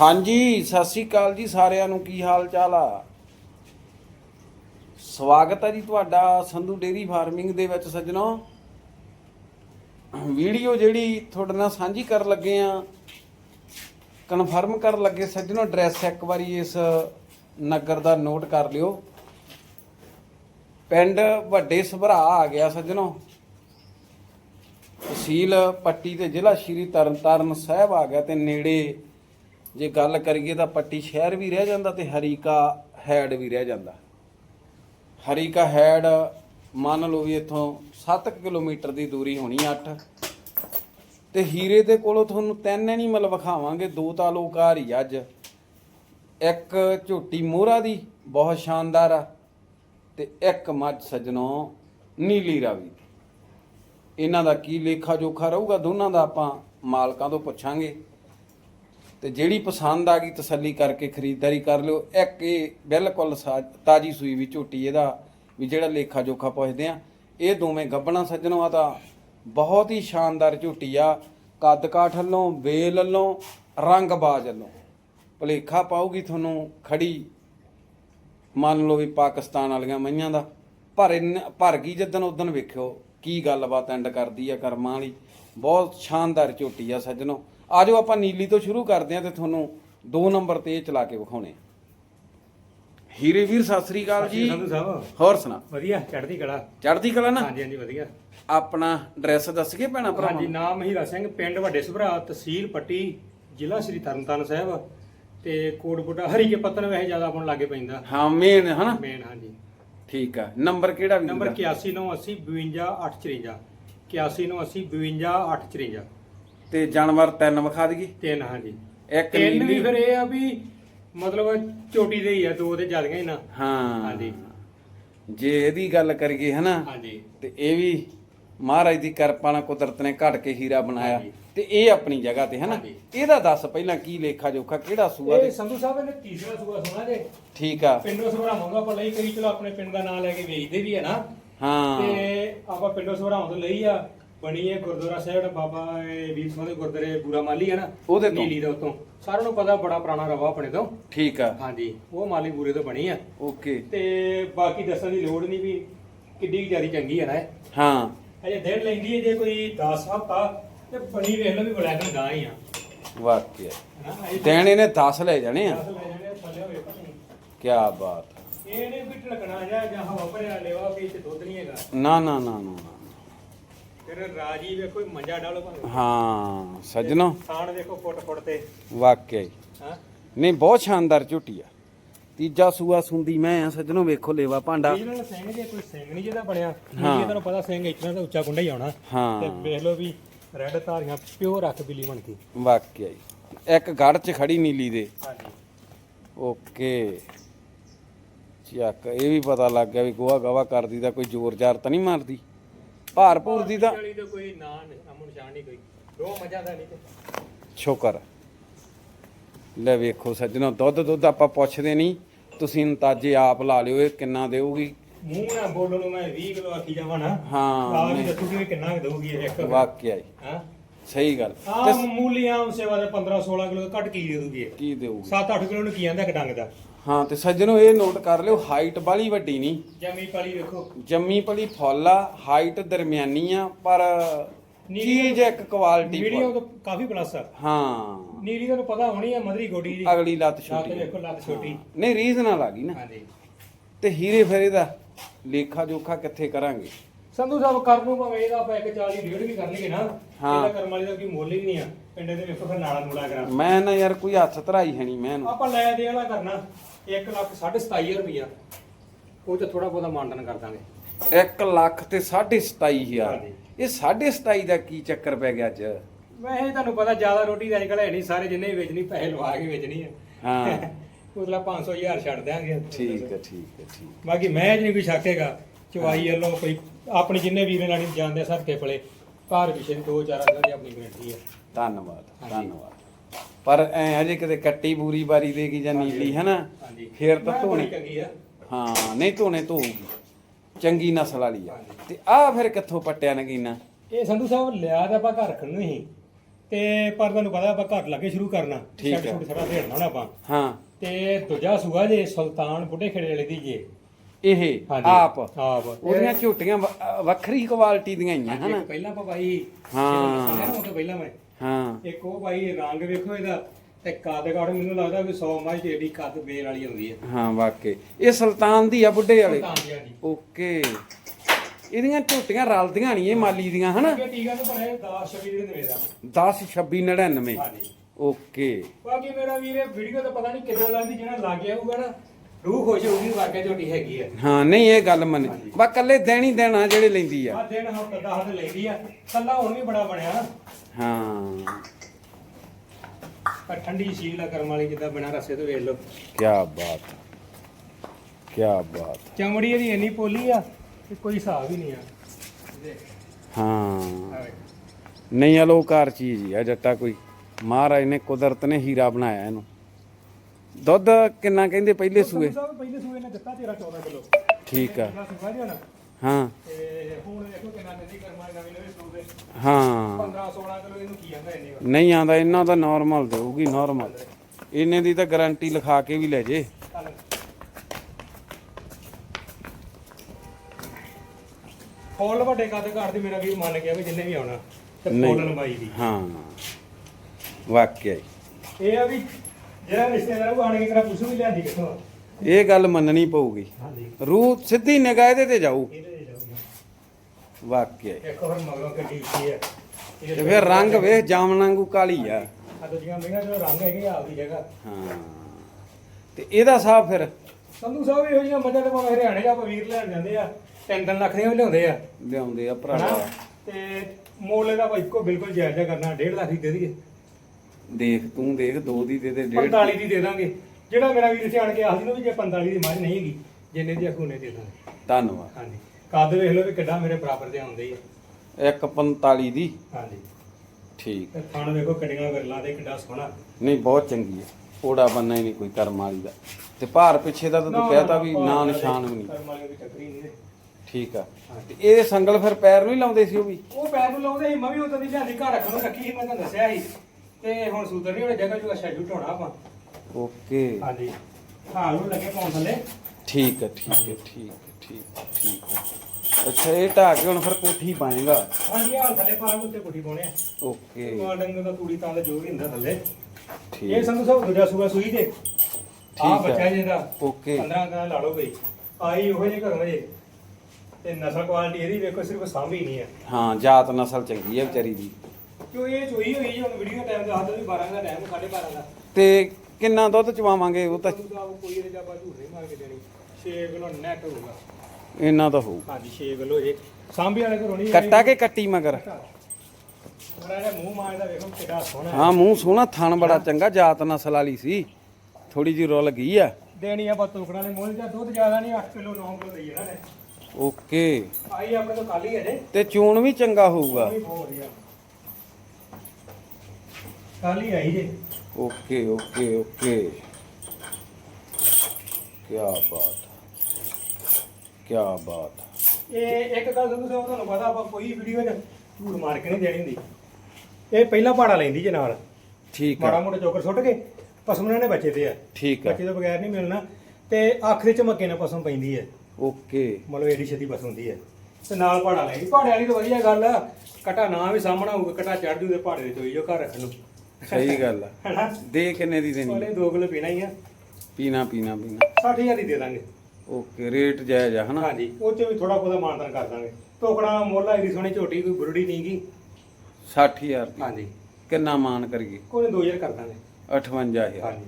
ਹਾਂਜੀ, ਸਤਿ ਸ੍ਰੀ ਅਕਾਲ ਜੀ ਸਾਰਿਆਂ ਨੂੰ, ਕੀ ਹਾਲ ਚਾਲ ਆ? ਸਵਾਗਤ ਹੈ ਜੀ ਤੁਹਾਡਾ ਸੰਧੂ ਡੇਰੀ ਫਾਰਮਿੰਗ ਦੇ ਵਿੱਚ ਸੱਜਣੋ। ਵੀਡੀਓ ਜਿਹੜੀ ਤੁਹਾਡੇ ਨਾਲ ਸਾਂਝੀ ਕਰਨ ਲੱਗੇ ਆ, ਕਨਫਰਮ ਕਰਨ ਲੱਗੇ, ਸੱਜਣੋ, ਐਡਰੈਸ ਇੱਕ ਵਾਰੀ ਇਸ ਨਗਰ ਦਾ ਨੋਟ ਕਰ ਲਿਓ। ਪਿੰਡ ਵੱਡੇ ਸਭਰਾ ਆ ਗਿਆ ਸੱਜਣੋ। ਤਹਿਸੀਲ ਪੱਟੀ ਤੇ ਜ਼ਿਲ੍ਹਾ ਸ਼੍ਰੀ ਤਰਨਤਾਰਨ ਸਾਹਿਬ ਆ ਗਿਆ ਤੇ ਨੇੜੇ ਜੇ ਗੱਲ ਕਰੀਏ ਤਾਂ ਪੱਟੀ ਸ਼ਹਿਰ ਵੀ ਰਹਿ ਜਾਂਦਾ ਤੇ ਹਰੀਕਾ ਹੈਡ ਵੀ ਰਹਿ ਜਾਂਦਾ। ਹਰੀਕਾ ਹੈਡ ਮੰਨ ਲਓ ਵੀ ਇੱਥੋਂ 7 ਕਿਲੋਮੀਟਰ ਦੀ ਦੂਰੀ ਹੋਣੀ 8 ਤੇ ਹੀਰੇ ਦੇ ਕੋਲੋਂ ਤੁਹਾਨੂੰ ਤਿੰਨ ਨਹੀਂ ਮਤਲਬ ਵਿਖਾਵਾਂਗੇ, ਦੋ ਤਾਂ ਲੋਕ ਆ ਅੱਜ। ਇੱਕ ਝੋਟੀ ਮੋਹਰਾ ਦੀ, ਬਹੁਤ ਸ਼ਾਨਦਾਰ ਆ। ਤੇ ਇੱਕ ਮੱਝ ਸੱਜਣੋ ਨੀਲੀ ਰਾਵੀ ਇਹਨਾਂ ਦਾ ਕੀ ਲੇਖਾ ਜੋਖਾ ਰਹੂਗਾ, ਦੋਨਾਂ ਦਾ ਆਪਾਂ ਮਾਲਕਾਂ ਤੋਂ ਪੁੱਛਾਂਗੇ। ਤੇ ਜਿਹੜੀ ਪਸੰਦ ਆ ਗਈ ਤਸੱਲੀ ਕਰਕੇ ਖਰੀਦਦਾਰੀ ਕਰ ਲਿਓ। ਇੱਕ ਇਹ ਬਿਲਕੁਲ ਸਾ- ਤਾਜੀ ਸੂਈ ਵੀ ਝੋਟੀ ਇਹਦਾ, ਵੀ ਜਿਹੜਾ ਲੇਖਾ ਜੋਖਾ ਪੁੱਛਦੇ ਆ, ਇਹ ਦੋਵੇਂ ਗੱਬਣਾ ਸੱਜਣੋ ਆ ਤਾਂ ਬਹੁਤ ਹੀ ਸ਼ਾਨਦਾਰ ਝੋਟੀ ਆ। ਕੱਦ ਕਾਠ ਵੱਲੋਂ, ਵੇਲ ਵੱਲੋਂ ਰੰਗ ਬਾਜ ਵੱਲੋਂ। ਭਲੇਖਾ ਪਾਊਗੀ ਤੁਹਾਨੂੰ ਖੜੀ, ਮੰਨ ਲਓ ਵੀ ਪਾਕਿਸਤਾਨ ਵਾਲੀਆਂ ਮਈਆਂ ਦਾ। ਪਰ ਇੰਨ- ਭਰ ਗਈ ਜਦੋਂ ਉਦੋਂ ਵੇਖਿਓ, ਕੀ ਗੱਲਬਾਤ ਐਂਡ ਕਰਦੀ ਆ ਕਰਮਾਂ ਵਾਲੀ। ਬਹੁਤ ਸ਼ਾਨਦਾਰ ਝੋਟੀ ਆ ਸੱਜਣੋ। ਆਜੋ ਆਪਾਂ ਨੀਲੀ ਤੋਂ ਸ਼ੁਰੂ ਕਰਦੇ ਆ ਤੇ ਤੁਹਾਨੂੰ 2 ਨੰਬਰ ਤੇ ਇਹ ਚਲਾ ਕੇ ਵਿਖਾਉਣੇ ਆ। ਹੀਰੇ ਵੀਰ ਸਤਿ ਸ੍ਰੀ ਅਕਾਲ ਜੀ। ਸੰਧੂ ਸਾਹਿਬ। ਹੋਰ ਸੁਣਾ। ਵਧੀਆ ਚੜ੍ਹਦੀ ਕਲਾ। ਚੜ੍ਹਦੀ ਕਲਾ ਨਾ? ਹਾਂਜੀ ਹਾਂਜੀ ਵਧੀਆ। ਆਪਣਾ ਐਡਰੈਸ ਦੱਸ ਕੇ ਭੈਣਾ ਭਰਾ ਹਾਂਜੀ ਨਾਮ ਹੀਰਾ ਸਿੰਘ ਪਿੰਡ ਵੱਡੇ ਸੁਭਰਾ ਤਹਿਸੀਲ ਪੱਟੀ ਜ਼ਿਲ੍ਹਾ ਸ੍ਰੀ ਤਰਨਤਾਰਨ ਸਾਹਿਬ। ਤੇ ਕੋਟ ਬੁੱਢਾ ਹਰੀ ਕੇ ਪੱਤਨ ਵੈਸੇ ਜ਼ਿਆਦਾ ਆਪਾਂ ਨੂੰ ਲਾਗੇ ਪੈਂਦਾ। ਹਾਂ ਮੇਨ ਹਨਾ? ਮੇਨ ਹਾਂਜੀ। ਠੀਕ ਆ। ਨੰਬਰ ਕਿਹੜਾ ਵੀ ਨੰਬਰ 8198 52854 8198 52854 ਤੇ ਜਾਨਵਰ ਤਿੰਨ ਵਿਖਾ ਦਈਏ? ਤਿੰਨ ਹਾਂਜੀ। ਇੱਕ ਤਿੰਨ ਵੀ ਫਿਰ ਇਹ ਆ ਵੀ ਮਤਲਬ ਚੋਟੀ ਦੇ ਹੀ ਆ ਦੋ ਤੇ ਜਿਆਦੀਆਂ ਹੀ ਨਾ। ਹਾਂ। ਹਾਂਜੀ। ਜੇ ਇਹਦੀ ਗੱਲ ਕਰੀਏ ਹਨਾ ਹਾਂਜੀ। ਤੇ ਇਹ ਵੀ ਮਹਾਰਾਜ ਦੀ ਕਿਰਪਾ ਨਾਲ ਕੁਦਰਤ ਨੇ ਘੜ ਕੇ ਹੀਰਾ ਬਣਾਇਆ। ਤੇ ਇਹ ਆਪਣੀ ਜਗ੍ਹਾ ਤੇ ਹਨਾ। ਇਹਦਾ ਦੱਸ ਪਹਿਲਾਂ ਕੀ ਲੇਖਾ ਜੋਖਾ ਕਿਹੜਾ ਸੂਆ ਇਹ ਤੇ ਸੰਧੂ ਸਾਹਿਬ ਨੇ ਤੀਸਰਾ ਸੂਆ ਸੁਣਾ ਜੇ। ਠੀਕ ਆ। ਪਿੰਡੋਂ ਸਭਰਾਵਾਂਗਾ ਆਪਾਂ ਲਈ ਕਈ ਚਲੋ ਆਪਣੇ ਪਿੰਡ ਦਾ ਨਾਮ ਲੈ ਕੇ ਵੇਚਦੇ ਵੀ ਹੈ ਨਾ। ਹਾਂ। ਤੇ ਆਪਾਂ ਪਿੰਡੋਂ ਸਭਰਾਵਾਂ ਤੋਂ ਲਈ ਆ। ਬਣੀ ਹੈ ਗੁਰਦੁਆਰਾ ਸਾਹਿਬ ਦਾ ਬਾਬਾ ਇਹ ਵੀਰ ਸਿੰਘ ਦੇ ਗੁਰਦੁਆਰੇ ਬੂਰਾ ਮਾਲੀ ਹੈ ਨਾ ਉਹਦੇ ਤੋਂ। ਨੀਲੀ ਦੇ ਉਤੋਂ। ਸਾਰਿਆਂ ਨੂੰ ਪਤਾ ਬੜਾ ਪੁਰਾਣਾ ਰਵਾ ਆਪਣੇ ਤੋਂ। ਠੀਕ ਆ। ਹਾਂਜੀ ਉਹ ਮਾਲੀ ਬੂਰੇ ਤੋਂ ਬਣੀ ਆ। ਓਕੇ। ਤੇ ਬਾਕੀ ਦੱਸਣ ਦੀ ਲੋੜ ਨਹੀਂ ਵੀ ਕਿੱਡੀ ਜ਼ਿਆਦੀ ਚੰਗੀ ਹੈ ਨਾ ਇਹ। ਹਾਂ। ਅਜੇ ਦਿਨ ਲੈਂਦੀ ਹੈ ਜੇ ਕੋਈ 10 ਹਫ਼ਤਾ ਤੇ ਬਣੀ ਵੇਖ ਲਓ ਵੀ ਬਲੈਕ ਗਾਂ ਹੀ ਆ। ਵਾਕਿਆ। ਹਨਾ ਅਜੇ ਦੇਣ ਇਹਨੇ 10 ਲੈ ਜਾਣੇ ਆ। 10 ਲੈ ਜਾਣੇ ਥੱਲੇ ਹੋਏ ਪਤਾ ਨਹੀਂ। ਕੀ ਬਾਤ ਇਹ ਨਹੀਂ ਵੀ ਢਲਕਣਾ ਜਾਂ ਜਾਂ ਹਵਾ ਭਰਿਆ ਲੈਵਾ ਵੀ ਇੱਥੇ ਦੁੱਧ ਨਹੀਂ ਹੈਗਾ। ਨਾ ਨਾ ਨਾ ਨਾ ਨਾ। ਫਿਰ ਰਾਜੀ ਵੇਖੋ ਇਹ ਮੰਜਾ ਡਾਲੋ ਭਾਵੇਂ ਹਾਂ ਸੱਜਣੋ। ਥਾਣ ਵੇਖੋ ਫੁੱਟ ਫੁੱਟ ਤੇ। ਵਾਕਿਆ ਹੀ ਹਾਂ। ਨਹੀਂ ਬਹੁਤ ਸ਼ਾਨਦਾਰ ਝੋਟੀ ਆ। ਤੀਜਾ ਸੂਆ ਸੁੰਦੀ ਮੈਂ ਆ ਸੱਜਣੋ ਵੇਖੋ ਲੇਵਾ ਭਾਂਡਾ। ਇਹਨਾਂ ਦਾ ਸਿੰਘ ਜੇ ਕੋਈ ਸਿੰਘ ਨਹੀਂ ਜਿਹਦਾ ਬਣਿਆ। ਹਾਂ। ਇਹ ਤੁਹਾਨੂੰ ਪਤਾ ਸਿੰਘ ਇਤਨਾ ਤਾਂ ਉੱਚਾ ਕੁੰਡਾ ਹੀ ਆਉਣਾ। ਤੇ ਹਾਂ ਵੇਖ ਲਓ ਵੀ ਰੈੱਡ ਧਾਰੀਆਂ ਪਿਓ ਰੱਖ ਬਿੱਲੀ ਬਣ ਕੇ ਵਾਕਿਆ ਹੀ ਇੱਕ ਗੜ ਚ ਖੜੀ ਨੀਲੀ ਦੇ। ਹਾਂਜੀ। ਓਕੇ। ਚੱਕ ਇਹ ਵੀ ਪਤਾ ਲੱਗ ਗਿਆ ਵੀ ਗੋਹਾ ਗਵਾ ਕਰਦੀ ਦਾ ਕੋਈ ਜ਼ੋਰ ਜ਼ਾਰ ਤਾਂ ਨਹੀਂ ਮਾਰਦੀ? ਭਾਰ ਭੂਰ ਦੀ ਤਾਂ ਵਾਲੀ ਦਾ ਕੋਈ ਨਾਂ ਨਹੀਂ ਅਮਨ ਨਿਸ਼ਾਨ ਨਹੀਂ ਕੋਈ। ਦੋ ਮੱਝਾਂ ਦਾ ਨਹੀਂ ਤੇ। ਸ਼ੁਕਰ। ਲੈ ਵੇਖੋ ਸੱਜਣੋ ਦੁੱਧ ਦੁੱਧ ਆਪਾਂ ਪੁੱਛਦੇ ਨਹੀਂ। ਤੁਸੀਂ ਅੰਦਾਜ਼ੇ ਆਪ ਲਾ ਲਿਓ ਇਹ ਕਿੰਨਾ ਦੇਊਗੀ। ਮੂੰਹ ਨਾਲ ਬੋਲਣ ਨੂੰ ਮੈਂ 20 ਕਿਲੋ ਆਖੀ ਜਾਵਾਂ ਨਾ। ਹਾਂ, ਆ ਵੀ ਨਹੀਂ। ਦੱਸੂਗੀ ਵੀ ਕਿੰਨਾ ਕੁ ਦਊਗੀ ਇਹ ਇੱਕ। ਵਾਕਿਆ ਹੀ ਹਾਂ? ਸਹੀ ਗੱਲ। ਆ ਤੇ ਮਾਮੂਲੀ ਆਮ ਸੇਵਾ ਦੇ 15 16 ਕਿਲੋ ਘੱਟ ਕੀ ਦੇ ਦੂਗੀ ਇਹ? ਕੀ ਦੇਊਗੀ? 7-8 ਕਿਲੋ ਨੂੰ ਕੀ ਆਂਦਾ ਡੰਗ ਦਾ? ਹਾਂ ਤੇ ਸੱਜਣੋ ਇਹ ਨੋਟ ਕਰ ਲਿਓ ਹਾਈਟ ਬਾਲੀ ਵੱਡੀ ਨਹੀਂ। ਜਮੀ ਪਾਲੀ ਵੇਖੋ। ਜੰਮੀ ਪਲੀ ਫੁੱਲ ਆ ਹਾਈਟ ਦਰਮਿਆਨੀ ਆ ਪਰ ਚੀਜ਼ ਇੱਕ ਕੁਆਲਿਟੀ ਵੀਡੀਓ ਤਾਂ ਕਾਫੀ ਪਲੱਸ ਆ। ਹਾਂ। ਨੀਲੀ ਤੁਹਾਨੂੰ ਪਤਾ ਹੋਣੀ ਆ ਮਧਰੀ ਗੋਡੀ ਦੀ। ਅਗਲੀ ਲੱਤ ਲੱਤ ਛੋਟੀ ਆ। ਵੇਖੋ ਲੱਤ ਛੋਟੀ। ਨਹੀਂ ਰੀਜ਼ ਨਾਲ ਆ ਗਈ ਨਾ। ਹਾਂਜੀ। ਤੇ ਹੀਰੇ ਫੇਰੇ ਦਾ ਲੇਖਾ ਜੋਖਾ ਕਿੱਥੇ ਕਰਾਂਗੇ? ਸੰਧੂ ਸਾਹਿਬ ਕਰ ਨੂੰ ਭਾਵੇਂ ਇਹਦਾ ਆਪਾਂ ਇੱਕ 40 ਡੇਢ ਵੀ ਕਰ ਲਈਏ ਨਾ ਹਾਂ। ਇਹਦਾ ਕਰਮ ਵਾਲੀ ਦਾ ਕੋਈ ਮੁੱਲ ਹੀ ਨਹੀਂ ਆ। ਪਿੰਡੇ ਦੇ ਵੇਖੋ ਫਿਰ ਨਾਲਾ ਨੂਲਾ ਕਰਾਂ। ਮੈਂ ਨਾ ਯਾਰ ਕੋਈ ਹੱਥ ਧਰਾਈ ਹੈ ਨਹੀਂ ਮੈਂ ਇਹਨੂੰ। ਆਪਾਂ ਲੈ ਦੇ ਵਾਲਾ ਕਰਨਾ 1 ਲੱਖ 27000 ਰੁਪਇਆ ਉਹ ਚ ਥੋੜਾ ਬਹੁਤਾ ਮਾਨਦਨ ਕਰ ਦਾਂਗੇ। 1 ਲੱਖ ਤੇ 27500 ਹਾਂਜੀ। ਇਹ 275 ਦਾ ਕੀ ਚੱਕਰ ਪੈ ਗਿਆ ਅੱਜ? ਵੈਸੇ ਤੁਹਾਨੂੰ ਪਤਾ ਜ਼ਿਆਦਾ ਰੋਟੀ ਦਾ ਅੱਜਕੱਲ ਹੈ ਨਹੀਂ ਸਾਰੇ ਜਿੰਨੇ ਵੀ ਵੇਚਣੀ ਪੈਸੇ ਲਵਾ ਕੇ ਵੇਚਣੀ ਆ। ਹਾਂ। ਉਤਲਾ 500000 ਛੱਡ ਦਿਆਂਗੇ। ਠੀਕ ਹੈ ਠੀਕ ਹੈ ਠੀਕ ਬਾਕੀ ਮੈਂ ਨਹੀਂ ਕੋਈ ਸ਼ੱਕ ਹੈਗਾ ਚਵਾਈ ਵੱਲੋਂ ਕੋਈ ਆਪਣੀ ਜਿੰਨੇ ਵੀਰੇ ਲਾਣੀ ਜਾਣਦੇ ਸਰ ਕੇ ਪਲੇ ਘਰ ਵਿਸ਼ੇ ਦੋ ਚਾਰ ਹਜ਼ਾਰ ਦੀ ਆਪਣੀ ਗਰੰਟੀ ਹੈ ਧੰਨਵਾਦ। ਧੰਨਵਾਦ। ਪਰ ਐ ਹਜੇ ਕਿਤੇ ਕੱਟੀ ਬੂਰੀ ਬਾਰੀ ਦੇਗੀ ਜਾਂ ਨੀਲੀ ਹੈ ਨਾ ਹਾਂਜੀ। ਫੇਰ ਤਾਂ ਧੋਣੀ। ਚੰਗੀ ਆ। ਹਾਂ ਨਹੀਂ ਧੋਣੇ ਧੋਊਗੀ। ਚੰਗੀ ਨਸਲ ਵਾਲੀ ਆ। ਤੇ ਆਹ ਫਿਰ ਕਿੱਥੋਂ ਪੱਟਿਆ ਨਗੀਨਾ? ਇਹ ਸੰਧੂ ਸਾਹਿਬ ਲਿਆ ਤਾਂ ਆਪਾਂ ਘਰ ਰੱਖਣ ਨੂੰ ਹੀ। ਤੇ ਪਰ ਤੁਹਾਨੂੰ ਪਤਾ ਆਪਾਂ ਘੱਟ ਲੱਗੇ ਸ਼ੁਰੂ ਕਰਨਾ। ਠੀਕ ਹੈ। ਛੁੱਟ ਸਾਰਾ ਦੇਣਾ ਹੁਣ ਆਪਾਂ। ਹਾਂ। ਤੇ ਦੂਜਾ ਸੂਆ ਜੇ ਸੁਲਤਾਨ ਬੁੱਢੇ ਖੇੜੇ ਵਾਲੇ ਦੀ ਜੇ। ਇਹ ਆਪ। ਆਪ। ਉਹਦੀਆਂ ਝੋਟੀਆਂ ਵ- ਵੱਖਰੀ ਕੁਆਲਿਟੀ ਦੀਆਂ ਹੀ ਆ ਇੱਕ ਪਹਿਲਾਂ ਆਪਾਂ ਭਾਈ ਹਾਂ। ਉਹ ਤੋਂ ਪਹਿਲਾਂ ਮੈਂ। ਹਾਂ। ਇੱਕ ਉਹ ਭਾਈ ਰੰਗ ਵੇਖੋ ਇਹਦਾ ਤੇ ਕੱਦ ਕਾੜ ਮੈਨੂੰ ਲੱਗਦਾ ਵੀ 100 ਮਾਈ ਤੇ ਏਡੀ ਕੱਦ ਬੇਲ ਵਾਲੀ ਹੁੰਦੀ ਹੈ। ਹਾਂ ਵਾਕਈ। ਇਹ ਸੁਲਤਾਨ ਦੀ ਆ ਬੁੱਢੇ ਵਾਲੇ? ਦੀ ਜੀ। ਓਕੇ। ਇਹਦੀਆਂ ਝੋਟੀਆਂ ਰਲਦੀਆਂ ਨਹੀਂ ਇਹ ਮਾਲੀ ਦੀਆਂ ਹਨਾ? ਇਹ ਟੀਕਾ ਤੋਂ ਬਣੇ 10 26 ਦੇ। ਮੇਰਾ 10 26 99 ਹਾਂਜੀ। ਓਕੇ। ਬਾਕੀ ਮੇਰਾ ਵੀਰੇ ਵੀਡੀਓ ਤਾਂ ਪਤਾ ਨਹੀਂ ਕਿੰਨਾ ਲੱਗਦੀ ਜਿਹੜਾ ਲੱਗ ਗਿਆ ਹੋਊਗਾ ਨਾ ਰੂਹ ਖੁਸ਼ ਹੋਊਗੀ ਵਾਕਿਆ ਝੋਟੀ ਹੈਗੀ ਆ। ਹਾਂ ਨਹੀਂ ਇਹ ਗੱਲ ਮੰਨ ਬਾ ਕੱਲੇ ਦੇਣੀ ਦੇਣਾ ਜਿਹੜੇ ਲੈਂਦੀ ਆ। ਆ ਦਿਨ ਹਫਤਾ ਦਾ ਹੱਥ ਲੈਂਦੀ ਆ। ਕੱਲਾ ਹੁਣ ਵੀ ਬੜਾ ਬਣਿਆ ਹਾਂ। ਪਰ ਠੰਡੀ ਸੀਲ ਆ ਕਰਮ ਵਾਲੀ ਜਿੱਦਾਂ ਬਿਨਾਂ ਰਸੇ ਤੋਂ ਵੇਖ ਲਓ। ਕੀ ਬਾਤ। ਕੀ ਬਾਤ। ਚਮੜੀ ਇਹਦੀ ਇੰਨੀ ਪੋਲੀ ਆ ਕਿ ਕੋਈ ਹਿਸਾਬ ਹੀ ਨਹੀਂ ਆ। ਹਾਂ। ਨਹੀਂ ਅਲੋਕਾਰ ਚੀਜ਼ ਹੀ ਆ ਜੱਟਾ ਕੋਈ। ਮਹਾਰਾਜ ਨੇ ਕੁਦਰਤ ਨੇ ਹੀਰਾ ਬਣਾਇਆ ਇਹਨੂੰ। ਦੁੱਧ ਕਿੰਨਾ ਕਹਿੰਦੇ ਪਹਿਲੇ ਸੂਏ? ਸੰਧੂ ਸਾਹਿਬ ਪਹਿਲੇ ਸੂਏ ਨੇ ਦਿੱਤਾ 13 14 ਕਿਲੋ। ਠੀਕ ਆ। ਜੀ ਹੁਣ ਹਾਂ। ਤੇ ਹੁਣ ਦੇਖੋ ਕਿੰਨਾ ਦਿੰਦੀ ਕਰਮ ਵਾਲੀ ਨਵੀਂ ਨਵੀਂ ਸੂਏ ਹਾਂ। 15 16 ਕਿਲੋ ਇਹਨੂੰ ਕੀ ਆਂਦਾ ਇੰਨੇ ਨਹੀਂ ਆਂਦਾ ਇਹਨਾਂ ਦਾ ਨਾਰਮਲ ਦੇਊਗੀ ਨਾਰਮਲ ਇਹਨੇ ਦੀ ਤਾਂ ਗਾਰੰਟੀ ਲਿਖਾ ਕੇ ਵੀ ਲੈ ਜੇ। ਫੁੱਲ ਵੱਡੇ ਕੱਦ ਘਰ ਦੀ ਮੇਰਾ ਵੀਰ ਮੰਨ ਗਿਆ ਵੀ ਜਿੰਨੇ ਵੀ ਆਉਣਾ ਤੇ। ਫੁੱਲ ਲੰਬਾਈ ਦੀ। ਹਾਂ। ਵਾਕਿਆ। ਇਹ ਆ ਵੀ ਜਿਹੜਾ ਰਿਸ਼ਤੇਦਾਰ ਉਹ ਆਣ ਕੇ ਕਰਾ ਪੁੱਛੂ ਵੀ ਲਿਆਂਦੀ ਕਿੱਥੋਂ ਆ? ਇਹ ਗੱਲ ਮੰਨਣੀ ਪਊਗੀ। ਹਾਂਜੀ। ਰੂਹ ਸਿੱਧੀ ਨਿਗਾਹ ਇਹਦੇ ਤੇ ਜਾਊ। ਇਹਦੇ ਜਾਊਗਾ। ਵਾਕਿਆ ਹੀ। ਇੱਕ ਹੋਰ ਮਗਰੋਂ ਗੱਡੀ ਕੀ ਹੈ ਤੇ ਫਿਰ ਰੰਗ ਵੇਖ ਜਾਮਨਾਂ ਵਾਂਗੂ ਕਾਲੀ ਆ। ਆ ਦੂਜੀਆਂ ਮਹਿੰਗਾ ਜੋ ਰੰਗ ਹੈਗੇ ਆ ਆਪਦੀ ਜਗ੍ਹਾ। ਹਾਂ। ਤੇ ਇਹਦਾ ਸਾਹ ਫਿਰ? ਸੰਧੂ ਸਾਹਿਬ ਇਹੋ ਜਿਹੀਆਂ ਮੱਝਾਂ ਤੇ ਭਾਵੇਂ ਹਰਿਆਣੇ ਜਾਂ ਵੀਰ ਲੈਣ ਜਾਂਦੇ ਆ ਤਿੰਨ ਤਿੰਨ ਲੱਖ ਦੀਆਂ ਵੀ ਲਿਆਉਂਦੇ ਆ। ਲਿਆਉਂਦੇ ਆ ਹਨਾ? ਭਰਾ ਤੇ ਮੋਲੇ ਦਾ ਭਾਈ ਇੱਕੋ ਬਿਲਕੁਲ ਜਾਇਜ਼ਾ ਕਰਨਾ 1.5 ਲੱਖ ਦੀ ਦੇ ਦਈਏ। ਦੇਖ ਤੂੰ ਦੇਖ ਦੋ ਦੀ ਦੇ ਦੇ ਡੇਢ 45 ਦੀ ਦੇ ਦਾਂਗੇ। ਜਿਹੜਾ ਮੇਰਾ ਵੀਰ ਇੱਥੇ ਆਣ ਕੇ ਆਖਦੀ ਨੂੰ ਵੀ ਜੇ 45 ਦੀ ਮੱਝ ਨਹੀਂ ਹੈਗੀ ਜਿੰਨੇ ਦੀ ਅਖੂਨੇ ਦੇ ਦਾਂਗੇ। ਧੰਨਵਾਦ। ਹਾਂਜੀ। ਕੱਦ ਵੇਖ ਲਓ ਵੀ ਕਿੱਡਾ ਮੇਰੇ ਬਰਾਬਰ ਦੇ ਆਉਂਦੇ ਹੀ ਆ 145 ਦੀ। ਹਾਂਜੀ। ਠੀਕ। ਤੇ ਥਣ ਵੇਖੋ ਕਿੱਡੀਆਂ ਵਿਰਲਾਂ ਦੇ ਕਿੱਡਾ ਸੋਹਣਾ। ਨਹੀਂ ਬਹੁਤ ਚੰਗੀ ਹੈ ਓੜਾ ਬੰਨਾ ਹੀ ਨਹੀਂ ਕੋਈ ਕਰਮ ਵਾਲੀ ਦਾ। ਤੇ ਭਾਰ ਪਿੱਛੇ ਦਾ ਤਾਂ ਤੂੰ ਕਹਿਤਾ ਵੀ ਨਾ ਨਿਸ਼ਾਨ ਵੀ ਨਹੀਂ। ਕਰਮ ਵਾਲੀ ਦੀ ਟੱਕਰੀ ਨਹੀਂ ਠੀਕ ਆ। ਤੇ ਇਹ ਸੰਗਲ ਫਿਰ ਪੈਰ ਨੂੰ ਹੀ ਲਾਉਂਦੇ ਸੀ ਉਹ ਵੀ? ਉਹ ਪੈਰ ਨੂੰ ਲਾਉਂਦੇ ਸੀ ਮੈਂ ਵੀ ਉਦੋਂ ਦੀ ਲਿਆਂਦੀ ਘਰ ਰੱਖਣ ਨੂੰ ਰੱਖੀ ਸੀ ਮੈਂ ਤੁਹਾਨੂੰ ਦੱਸਿਆ ਸੀ। ਤੇ ਹੁਣ ਸੂਤਰ ਨਹੀਂ ਹੋਣਾ ਜਗ੍ਹਾ ਜੁਗਾ ਸ਼ੈਡਿਊਲ ਢੋਣਾ ਆਪਾਂ। ਓਕੇ। ਹਾਂਜੀ। ਹਾਂ ਨੂੰ ਲੱਗੇ ਪਾਉਣ ਥੱਲੇ। ਠੀਕ ਹੈ ਠੀਕ ਹੈ ਠੀਕ ਹੈ ਠੀਕ ਹੈ, ਠੀਕ ਹੈ। ਅੱਛਾ ਇਹ ਢਾਹ ਕੇ ਹੁਣ ਫਿਰ ਕੋਠੀ ਪਾਏਗਾ ਹਾਂਜੀ ਹਾਲ ਥੱਲੇ ਪਾ ਕੇ ਉੱਤੇ ਕੁੱਟੀ ਪਾਉਣੇ ਆ ਓਕੇ। ਮਾਡਿੰਗ ਦਾ ਤੂੜੀ ਤਾਂ ਦਾ ਜੋ ਵੀ ਹੁੰਦਾ ਥੱਲੇ। ਇਹ ਠੀਕ ਸੰਧੂ ਸਾਹਿਬ ਦੂਜਾ ਸੂਆ ਸੂਈ ਦੇ ਆ ਹੈ। ਬੱਚਾ ਜਿਹਦਾ ਓਕੇ। 15 ਦਿਨ ਲਾ ਲਓ ਬਈ ਆਈ ਉਹੋ ਜਿਹੇ ਘਰੋਂ ਜੇ ਤੇ ਨਸਲ ਕੁਆਲਿਟੀ ਇਹਦੀ ਵੇਖੋ ਸਿਰਫ ਸਾਂਭੀ ਨਹੀਂ ਹੈ। ਹਾਂ ਜਾਤ ਨਸਲ ਚੰਗੀ ਹੈ ਵਿਚਾਰੀ ਦੀ। ਕਿਉਂ ਇਹ ਚੋਈ ਹੋਈ ਜੀ ਹੁਣ ਵੀਡੀਓ ਟਾਈਮ ਦਾ ਹੱਦ ਵੀ 12 ਦਾ ਟਾਈਮ 12:30 ਦਾ। ਤੇ ਕਿੰਨਾ ਦੁੱਧ ਚਵਾਵਾਂਗੇ ਉਹ ਤਾਂ? ਸੰਧੂ ਸਾਹਿਬ ਕੋਈ ਇਹਦੇ ਜਾਬਾ ਝੂਠ ਨਹੀਂ ਮਾਰ ਕੇ ਦੇਣੀ। 6 ਕਿਲੋ ਨੈਟ ਹੋਊਗਾ। ਇੰਨਾ ਤਾਂ ਹੋਊ। ਹਾਂਜੀ 6 ਕਿਲੋ ਇਹ ਸਾਂਭੀ ਵਾਲੇ ਘਰੋਂ ਨਹੀਂ ਕੱਟਾ ਕੇ ਕੱਟੀ ਮਗਰ? ਮੂੰਹ ਮਾਰਦਾ ਵੇਖੋ ਕਿੱਡਾ ਸੋਹਣਾ ਹੈ। ਹਾਂ ਮੂੰਹ ਸੋਹਣਾ ਥਣ ਬੜਾ ਚੰਗਾ ਜਾਤ ਨਸਲ ਵਾਲੀ ਸੀ। ਥੋੜੀ ਜਿਹੀ ਰੁੱਲ ਗਈ ਆ। ਦੇਣੀ ਆ ਬਸ ਟੋਕਰਾਂ ਦੇ ਮੁੱਲ ਜਾਂ ਦੁੱਧ ਜ਼ਿਆਦਾ ਨਹੀਂ 8 ਕਿਲੋ 9 ਕਿਲੋ ਦਈ ਇਹਨਾਂ ਨੇ। ਓਕੇ। ਆਈ ਆਪਣੇ ਤੋਂ ਕੱਲ ਹੀ ਹੈ ਜੇ। ਤੇ ਚੂਣ ਵੀ ਚੰਗਾ ਹੋਊਗਾ। ਵੀ ਬਹੁਤ ਵਧੀਆ। ਕੱਲ ਹੀ ਆਈ ਜੇ। Okay okay okay. ਕੀ ਬਾਤ। ਕੀ ਬਾਤ। ਇਹ ਇੱਕ ਗੱਲ ਤੁਹਾਨੂੰ ਤੁਹਾਨੂੰ ਪਤਾ ਆਪਾਂ ਕੋਈ ਵੀਡੀਓ 'ਚ ਝੂਠ ਮਾਰ ਕੇ ਨਹੀਂ ਦੇਣੀ ਹੁੰਦੀ। ਇਹ ਪਹਿਲਾਂ ਭਾੜਾ ਲੈਂਦੀ ਜੇ ਨਾਲ। ਠੀਕ ਮਾੜਾ ਆ ਮੋਟਾ ਚੋਕਰ ਸੁੱਟ ਕੇ ਪਸਮਣੇ ਨੇ ਬੱਚੇ ਤੇ ਆ। ਠੀਕ ਆ। ਬੱਚੇ ਤੋਂ ਬਗੈਰ ਨਹੀਂ ਮਿਲਣਾ। ਤੇ ਅੱਖ ਦੇ ਝਮੱਕੇ ਨਾਲ ਪਸਮ ਪੈਂਦੀ ਹੈ ਓਕੇ। ਮਤਲਬ ਏਡੀ ਛੇਤੀ ਪਸਮ ਹੁੰਦੀ ਹੈ ਤੇ ਨਾਲ ਭਾੜਾ ਲੈਂਦੀ। ਭਾੜੇ ਵਾਲੀ ਤਾਂ ਵਧੀਆ ਗੱਲ ਆ। ਕਟਾ ਨਾ ਵੀ ਸਾਹਮਣਾ ਹੋਊਗਾ ਕਟਾ ਚੜ ਜੂ ਤੇ ਭਾੜੇ ਦੇ ਚੋਈ ਜੋ ਘਰ ਰੱਖਣ ਨੂੰ। ਸਹੀ ਗੱਲ ਆ। ਹੈਨਾ? ਦੇ ਕਿੰਨੇ ਦੀ ਦੇਣੀ? ਉਹਨੇ 2 ਕਿਲੋ ਪੀਣਾ ਹੀ ਆ। ਪੀਣਾ ਪੀਣਾ ਪੀਣਾ। 60000 ਦੀ ਦੇ ਦਾਂਗੇ। ਓਕੇ ਰੇਟ ਜਾਇਜ਼ ਆ ਹਨਾ? ਹਾਂਜੀ ਉਹ ਚ ਵੀ ਥੋੜਾ ਬਹੁਤਾ ਮਾਨਤਾਨ ਕਰ ਦਾਂਗੇ। ਟੋਕੜਾ ਮੁੱਲ ਆਈ ਦੀ ਸੋਹਣੀ ਝੋਟੀ ਕੋਈ ਬੁਰੜੀ ਨਹੀਂ ਗੀ। 60000 ਦੀ। ਹਾਂਜੀ। ਕਿੰਨਾ ਮਾਨ ਕਰੀਏ? ਕੋਈ 2000 ਕਰ ਦਾਂਗੇ। 58000 ਹਾਂਜੀ।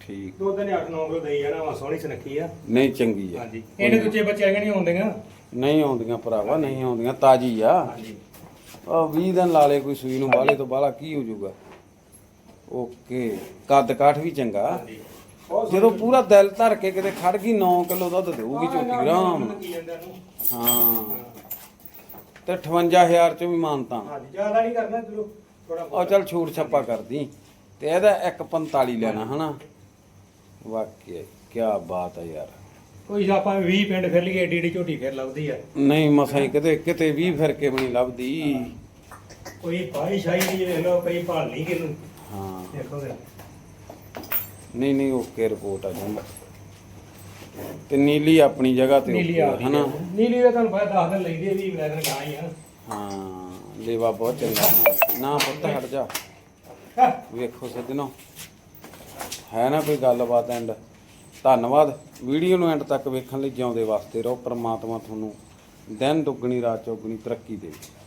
ਠੀਕ। ਦੋ ਦਿਨ 8-9 ਕਿਲੋ ਦਈ ਜਾਣਾ ਵਾ ਸੋਹਣੀ ਸੁਨੱਖੀ ਆ। ਨਹੀਂ ਚੰਗੀ ਆ। ਹਾਂਜੀ। ਇਹਨੇ ਦੂਜੇ ਬੱਚੇ ਹੈਗੇ ਨਹੀਂ ਹੁੰਦੇਗਾ ਨਹੀਂ ਆਉਂਦੀਆਂ ਭਰਾਵਾ ਨਹੀਂ ਆਉਂਦੀਆਂ ਤਾਜੀ ਆ। ਹਾਂਜੀ। ਆ 20 ਦਿਨ ਲਾ ਲੇ ਕੋਈ ਸੂਈ ਨੂੰ ਬਾਲੇ ਤੋਂ ਬਾਲਾ ਕੀ ਹੋ ਜਾਊਗਾ? ਓਕੇ ਕੱਦ ਕਾਠ ਵੀ ਚੰਗਾ। ਜਦੋਂ ਪੂਰਾ ਦਿਲ ਧਰ ਕੇ ਕਿਤੇ ਖੜ ਗਈ 9 ਕਿਲੋ ਦੁੱਧ ਦੇਊਗੀ ਝੋਟੀ ਆਰਾਮ। ਨਾਲ। ਹਾਂ। ਤੇ 58000 ਚ ਵੀ ਮਾਨਤਾ। ਹਾਂਜੀ ਜ਼ਿਆਦਾ ਨਹੀਂ ਕਰਨਾ ਚਲੋ ਥੋੜਾ ਉਹ ਚੱਲ ਛੂਟ ਛੱਪਾ ਕਰਦੀ। ਤੇ ਇਹਦਾ 145 ਲੈਣਾ ਹਨਾ? ਵਾਕਿਆ ਕੀ ਬਾਤ ਹੈ ਯਾਰ। ਕੋਈ ਆਪਾਂ 20 ਪਿੰਡ ਫਿਰ ਲਈਏ ਏਡੀ ਏਡੀ ਝੋਟੀ ਫਿਰ ਲੱਭਦੀ ਆ। ਨਹੀਂ ਮਸਾਂ ਹੀ ਕਿਤੇ ਕਿਤੇ ਵੀ ਫਿਰ ਕੇ ਵੀ ਨਹੀਂ ਲੱਭਦੀ ਕੋਈ ਪਾਈ ਸ਼ਾਈ ਨਹੀਂ ਵੇਖ ਲਓ ਕਈ ਭਾਲ ਨਹੀਂ ਕਿਨੂੰ ਹਾਂ। ਦੇਖੋ ਫਿਰ ਨਹੀਂ ਨਹੀਂ ਓਕੇ ਰਿਪੋਰਟ ਆ ਜੰਮ ਤੇ ਨੀਲੀ ਆਪਣੀ ਜਗ੍ਹਾ ਤੇ ਨੀਲੀ okay ਆ ਹਨਾ? ਨੀਲੀ ਦਾ ਤੁਹਾਨੂੰ ਪਤਾ 10 ਦਿਨ ਲੈਂਦੇ ਵੀ ਵੈਦਰ ਗਾਂ ਹੀ ਆ। ਹਾਂ ਲੇਵਾ ਬਹੁਤ ਚੰਗਾ ਨਾ ਪੁੱਤ ਹਟ ਜਾ। ਹਾਂ। ਵੇਖੋ ਸੱਜਣੋ। ਹੈ ਨਾ ਕੋਈ ਗੱਲਬਾਤ ਐਂਡ ਧੰਨਵਾਦ। ਵੀਡੀਓ ਨੂੰ ਐਂਡ ਤੱਕ ਵੇਖਣ ਲਈ ਜਿਉਂਦੇ ਵਾਸਤੇ ਰਹੋ। ਪ੍ਰਮਾਤਮਾ ਤੁਹਾਨੂੰ ਦਿਨ ਦੁੱਗਣੀ ਰਾਤ ਚੌਗਣੀ ਤਰੱਕੀ ਦੇਵੇ।